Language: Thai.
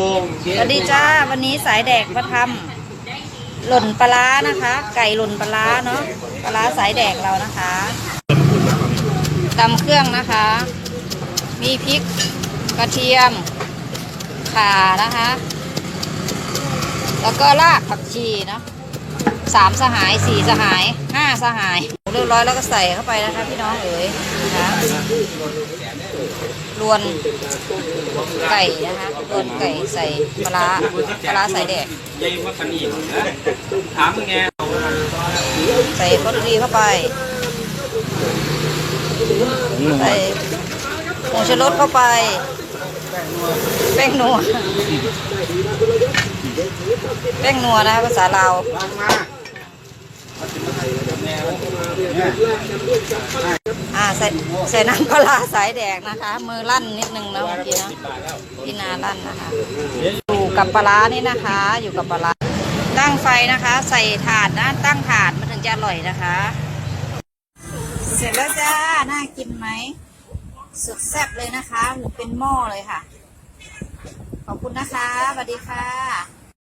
สวัสดีจ้าวันนี้สายแดกมาทำหล่นปลาร้านะคะ ไก่หล่นปลาร้าเนาะปลาร้าสายแดกเรานะคะตำเครื่องนะคะ มีพริกกระเทียมข่านะคะ แล้วก็รากผักชีเนาะสามสหายสี่สหายห้าสหายเรียบร้อยแล้วก็ใส่เข้าไปนะคะพี่น้องเอ๋ยนะคะ รวนไก่นะคะรวนไก่ใส่ปลาปลาใส่แดกยายว่าปนีนะถามมึงไงใส่บอดีเข้าไปใส่ผงชูรสเข้าไปแป้งนัวแป้งนัวนะคะภาษาลาวอ่า ใส่ใส่น้ำปลาสายแดกนะคะ มือลั่นนิดนึงนะเมื่อกี้นะพี่นาลั่นนะคะ อยู่กับปลานี่นะคะ อยู่กับปลาตั้งไฟนะคะ ใส่ถาดนะตั้งถาดมันถึงจะอร่อยนะคะ เสร็จแล้วจ้าน่ากินไหมสุดแซ่บเลยนะคะหูเป็นหม้อเลยค่ะ ขอบคุณนะคะสวัสดีค่ะ